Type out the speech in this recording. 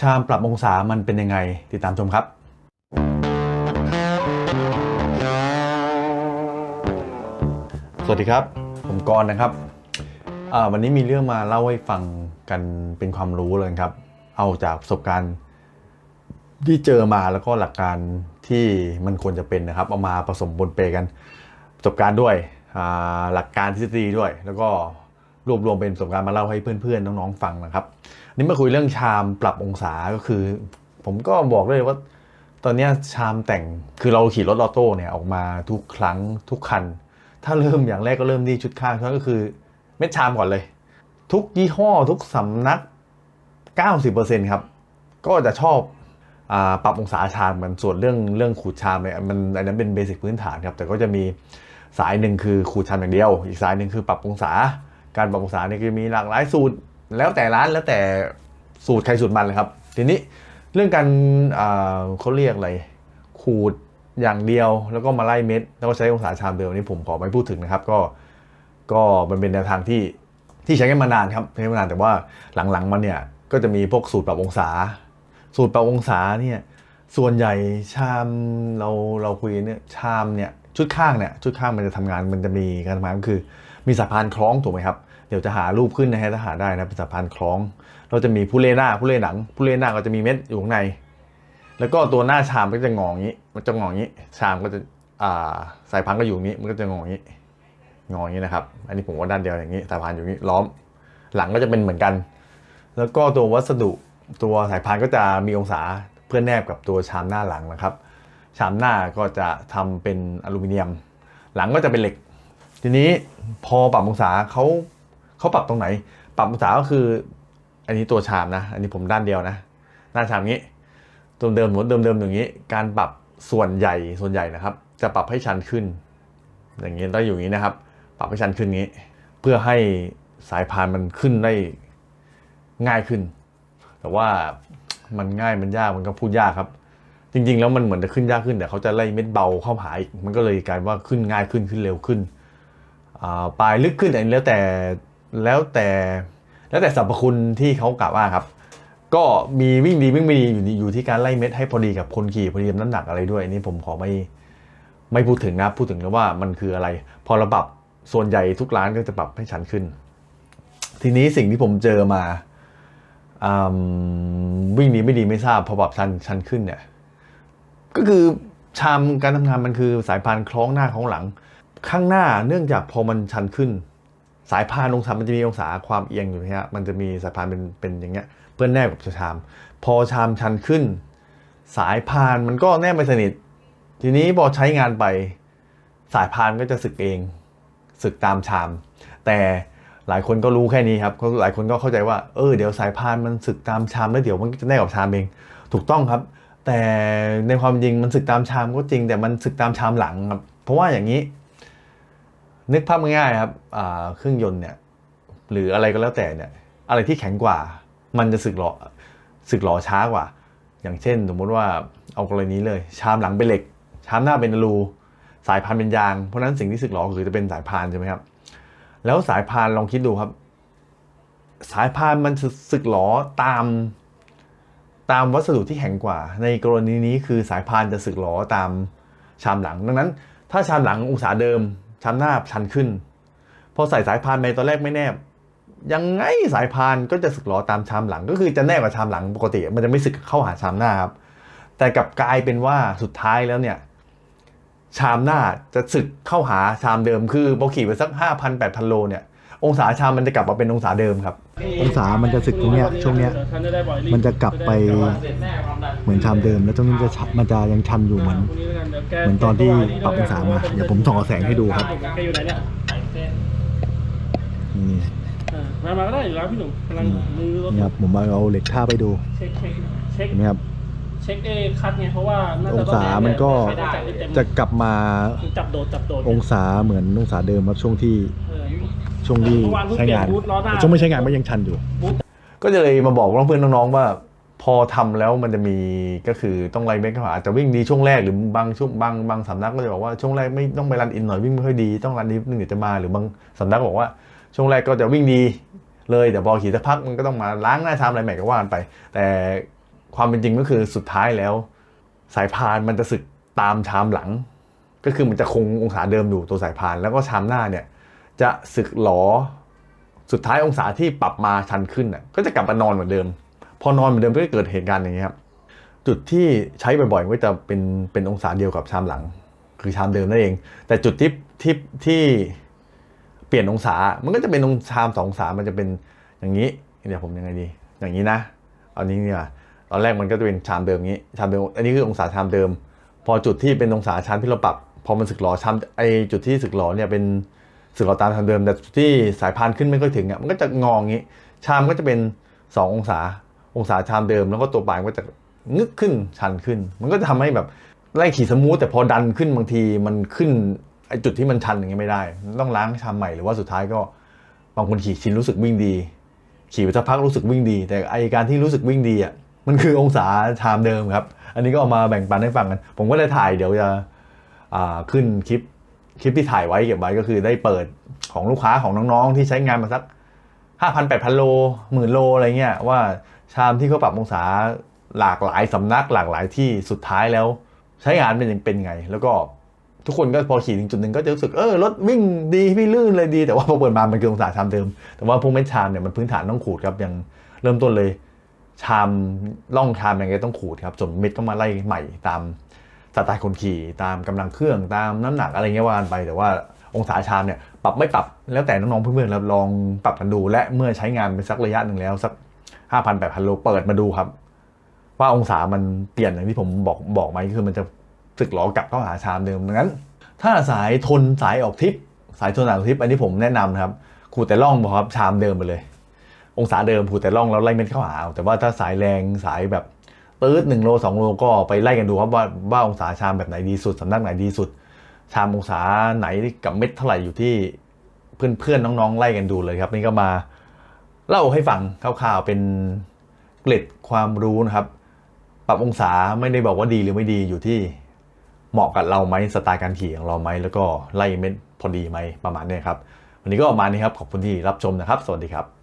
ชามปรับองศามันเป็นยังไง ติดตามชมครับสวัสดีครับ ผมกรณ์นะครับ วันนี้มีเรื่องมาเล่าให้ฟังกันเป็นความรู้เลยครับ เอาจากประสบการณ์ที่เจอมาแล้วก็หลักการที่มันควรจะเป็นนะครับ เอามาผสมบนเปกัน ประสบการณ์ด้วยหลักการทฤษฎีด้วย แล้วก็ รวบรวมเป็นประสบการณ์มาเล่าให้เพื่อนๆน้องๆฟังนะครับนี่มาคุยเรื่องชามปรับองศาก็คือ ผมก็บอกเลยว่า ตอนนี้ชามแต่งคือเราขี่รถออโต้เนี่ยออกมาทุกครั้งทุกคัน ถ้าเริ่มอย่างแรกก็เริ่มที่ชุดข้างก็คือ เม็ดชามก่อนเลย ทุกยี่ห้อทุกสำนัก 90%ครับก็จะชอบอปรับองศาชามมันส่วนเรื่องเรื่องขูดชามเนี่ยมันอันนั้นเป็นเบสิกพื้นฐานครับแต่ก็จะมีสายหนึ่งคือขูดชามอย่างเดียว อีกสายหนึ่งคือปรับองศา การปรับองศาเนี่ยคือมีหลากหลายสูตร แล้วแต่ร้านแล้วแต่สูตรใครสูตรมันเลยครับ ทีนี้เรื่องการเขาเรียกอะไรขูดอย่างเดียวแล้วก็มาไล่เม็ด แล้วก็ใช้องศาชามเดิมนี่ผมขอไม่พูดถึงนะครับ ก็ก็มันเป็นแนวทางที่ที่ใช้กันมานานครับใช้กันมานานแต่ว่าหลังๆมันเนี่ยก็จะมีพวกสูตรปรับองศา สูตรปรับองศาเนี่ยส่วนใหญ่ชามเราเราคุยเนี่ยชามเนี่ยชุดข้างเนี่ยชุดข้างมันจะทำงานมันจะมีการทำงานก็คือ มีสายพานคล้องถูกไหมครับ เดี๋ยวจะหารูปขึ้นนะฮะถ้าหาได้นะเป็นสายพานคล้อง เราจะมีผู้เล่นหน้าผู้เล่นหลัง ผู้เล่นหน้าก็จะมีเม็ดอยู่ข้างใน แล้วก็ตัวหน้าชามก็จะงออย่างนี้ มันจะงออย่างนี้ ชามก็จะอ่าสายพันก็อยู่นี้มันก็จะงออย่างนี้ งออย่างนี้นะครับ อันนี้ผมว่าด้านเดียวอย่างนี้สายพานอยู่นี้ล้อม หลังก็จะเป็นเหมือนกัน แล้วก็ตัววัสดุตัวสายพานก็จะมีองศาเพื่อแนบกับตัวชามหน้าหลังนะครับ ชามหน้าก็จะทำเป็นอลูมิเนียม หลังก็จะเป็นเหล็ก ทีนี้พอปรับองศาเขา เขาปรับตรงไหน ปรับองศาก็คือ อันนี้ตัวชามนะ อันนี้ผมด้านเดียวนะหน้าชามนี้ตัวเดิมหัวเดิมๆอย่างนี้ การปรับส่วนใหญ่ส่วนใหญ่นะครับ จะปรับให้ชันขึ้น อย่างนี้ได้อยู่อย่างนี้นะครับ ปรับให้ชันขึ้นอย่างนี้ เพื่อให้สายพานมันขึ้นได้ง่ายขึ้น แต่ว่ามันง่ายมันยากมันก็พูดยากครับ จริง ๆ แล้วมันเหมือนจะขึ้นยากขึ้นแต่เขาจะไล่เม็ดเบาเข้าหาอีกมันก็เลยกลายว่าขึ้นง่ายขึ้นขึ้นเร็วขึ้นปลายลึกขึ้นอันนี้แล้วแต่ แล้วแต่แล้วแต่สรรพคุณที่เขากล่าวว่าครับ ก็มีวิ่งดีวิ่งไม่ดีอยู่ที่อยู่ที่การไล่เม็ดให้พอดีกับคนขี่พอดีกับน้ำหนักอะไรด้วยอันนี่ผมขอไม่ไม่พูดถึงนะพูดถึงแล้วว่ามันคืออะไร พอราปรับส่วนใหญ่ทุกร้านก็จะปรับให้ชันขึ้น ทีนี้สิ่งที่ผมเจอมาอวิ่งดีไม่ดีไม่ทราบพอปรับชันชันขึ้นเนี่ยก็คือชามการทำงานมันคือสายพานคล้องหน้าคล้องหลัง ข้างหน้าเนื่องจากพอมันชันขึ้น สายพานองศามันจะมีองศาความเอียงอยู่นะฮะมันจะมีสายพานเป็นเป็นอย่างเงี้ยเพื่อนแนบกับชาม พอชามชันขึ้น สายพานมันก็แนบไม่สนิท ทีนี้พอใช้งานไปสายพานก็จะสึกเอง สึกตามชาม แต่หลายคนก็รู้แค่นี้ครับหลายคนก็เข้าใจว่าเออเดี๋ยวสายพานมันสึกตามชามแล้วเดี๋ยวมันจะแนบกับชามเอง ถูกต้องครับ แต่ในความจริงมันสึกตามชามก็จริง แต่มันสึกตามชามหลังครับเพราะว่าอย่างนี้ นึกภาพง่ายๆครับเครื่องยนต์เนี่ยหรืออะไรก็แล้วแต่เนี่ยอะไรที่แข็งกว่า มันจะสึกหล่อสึกหล่อช้ากว่า อย่างเช่น สมมติว่าเอากรณีเลย ชามหลังเป็นเหล็ก ชามหน้าเป็นอลูสายพานเป็นยาง เพราะนั้นสิ่งที่สึกหล่อคือจะเป็นสายพานใช่ไหมครับ แล้วสายพานลองคิดดูครับ สายพานมันสึกหลอตามตามวัสดุที่แข็งกว่า ในกรณีนี้คือสายพานจะสึกหลอตามชามหลัง ดังนั้น ถ้าชามหลังองศาเดิม ชามหน้าชันขึ้น พอใส่สายพานไปตอนแรกไม่แนบ ยังไงสายพานก็จะสึกหลอตามชามหลัง ก็คือจะแนบกับชามหลังปกติ มันจะไม่สึกเข้าหาชามหน้าครับ แต่กลับกลายเป็นว่าสุดท้ายแล้วเนี่ยชามหน้าจะสึกเข้าหาชามเดิม คือพอขี่ไปสักห้าพันแปดพันโลเนี่ย องศาชามมันจะกลับมาเป็นองศาเดิมครับ องศามันจะสึกตรงเนี้ยช่วงเนี้ยมันจะกลับไป เหมือนชามเดิม แล้วตรงนี้จะชันมันจะยังชันอยู่เหมือนเหมือนตอนที่ปรับองศามาเดี๋ยวผมส่องแสงให้ดูครับแกอยู่ไหนเนี่ยนี่อ่ามามาก็ได้อยู่แล้วพี่หนุ่มกำลังมือรถนี่ครับผมมาเอาเหล็กท่าไปดูเช็คเช็คเช็คเห็นไหมครับเช็คเอคัดไงเพราะว่าน่องจะศามันก็ใช้ได้จับได้เต็มจะกลับมาจับโดดจับโดดองศาเหมือนองศาเดิมครับช่วงที่เออช่วงที่เมื่อวานเพิ่งใช้งานเปลี่ยนบูทล้อหน้าช่วงไม่ใช้งานมันยังชันอยู่ ก็จะเลยมาบอกเพื่อนๆน้องๆว่า พอทำแล้วมันจะมีก็คือต้องไล่เมคเข้าหาอาจจะวิ่งดีช่วงแรกหรือบางช่วงบางบางสำนักก็จะบอกว่าช่วงแรกไม่ต้องไปรันอินหน่อยวิ่งไม่ค่อยดีต้องรันนิดนึงเดี๋ยวจะมาหรือบางสำนักบอกว่าช่วงแรกก็จะวิ่งดีเลยแต่พอขี่สักพักมันก็ต้องมาล้างหน้าชามอะไรใหม่ก็ว่ากันไป แต่ความเป็นจริงก็คือสุดท้ายแล้ว สายพานมันจะสึกตามชามหลัง ก็คือมันจะคงองศาเดิมอยู่ตัวสายพานแล้วก็ชามหน้าเนี่ยจะสึกหลอสุดท้ายองศาที่ปรับมาชันขึ้นน่ะก็จะกลับมานอนเหมือนเดิม พอนอนเหมือนเดิมก็จะเกิดเหตุการณ์อย่างนี้ยครับจุดที่ใช้บ่อยๆก็จะเป็นเป็นองศาเดียวกับชามหลัง คือชามเดิมนั่นเอง แต่จุดที่ที่ที่เปลี่ยนองศา มันก็จะเป็นองชามสององศามันจะเป็นอย่างนี้เดี๋ยวผมยังไงดี อย่างนี้นะเอานี้เนี่ว่าตอนแรกมันก็จะเป็นชามเดิมนี้ชามเดิมอันนี้คือองศาชามเดิม พอจุดที่เป็นองศาชามที่เราปรับพอมันสึกหลอชามไอจุดที่สึกหลอเนี่ยเป็นสึกหลอตามชามเดิม แต่จุดที่สายพานขึ้นไม่ค่อยถึงอะมันก็จะงออย่างนี้ ชามก็จะเป็นสององศา องศาชามเดิมแล้วก็ตัวปลายก็จะงึกขึ้นชันขึ้น มันก็จะทำให้แบบไล่ขี่สมูทแต่พอดันขึ้นบางทีมันขึ้นไอจุดที่มันชันอย่างเงี้ยไม่ได้ ต้องล้างชามใหม่หรือว่าสุดท้ายก็บางคนขี่ชินรู้สึกวิ่งดี ขี่ไปสักพักรู้สึกวิ่งดี แต่ไอการที่รู้สึกวิ่งดีอะมันคือองศาชามเดิมครับ อันนี้ก็เอามาแบ่งปันให้ฟังกัน ผมก็ได้ถ่ายเดี๋ยวจะขึ้นคลิปคลิปที่ถ่ายไว้เก็บไว้ก็คือได้เปิดของลูกค้าของน้องๆ ที่ใช้งานมาสักห้าพันแปดพันโลหมื่นโลอะไรเงี้ยว่า ชามที่เขาปรับองศาหลากหลายสำนักหลากหลายที่สุดท้ายแล้ว ใช้งานเป็นยังเป็นไง แล้วก็ทุกคนก็พอขี่ถึงจุดหนึ่งก็จะรู้สึกเออรถวิ่งดีพี่ลื่นเลยดี แต่ว่าพอเปิดมามันคือองศาชามเดิม แต่ว่าพวกเม็ดชามเนี่ยมันพื้นฐานต้องขูดครับย่างเริ่มต้นเลย ชามล่องชามยังไงต้องขูดครับส่วนเม็ดก็มาไล่ใหม่ตามสไตล์คนขี่ตามกำลังเครื่องตามน้ำหนักอะไรเงี้ยว่ากันไป แต่ว่าองศาชามเนี่ยปรับไม่ปรับแล้วแต่น้องๆเพื่อนๆเราลองปรับกันดู และเมื่อใช้งานไปสักระยะหนึ่งแล้วสัก ห้าพันแปดพันโลเปิดมาดูครับ ว่าองศามันเปลี่ยนอย่างที่ผมบอกบอกไหมคือมันจะสึกหลอกลับเข้าหาชามเดิมดังนั้น ถ้าสายทนสายออกทิป สายทนสายออกทิป อันนี้ผมแนะนำนะครับขูดแต่ล่องพอครับชามเดิมไปเลย องศาเดิมขูดแต่ล่องแล้วไล่เม็ดเข้าหาเอาแต่ว่าถ้าสายแรงสายแบบตืดหนึ่งโลสองโลก็ไปไล่กันดูครับว่าว่าองศาชามแบบไหนดีสุดสำนักไหนดีสุด ชามองศาไหนกับเม็ดเท่าไหร่อยู่ที่เพื่อนเพื่อนๆน้องๆไล่กันดูเลยครับ นี่ก็มา เล่าให้ฟังคร่าวๆเป็นเกล็ดความรู้นะครับ ปรับองศาไม่ได้บอกว่าดีหรือไม่ดีอยู่ที่เหมาะกับเราไหมสไตล์การขี่ของเราไหมแล้วก็ไล่เม็ดพอดีไหมประมาณนี้ครับ วันนี้ก็ประมาณนี้ครับขอบคุณที่รับชมนะครับ สวัสดีครับ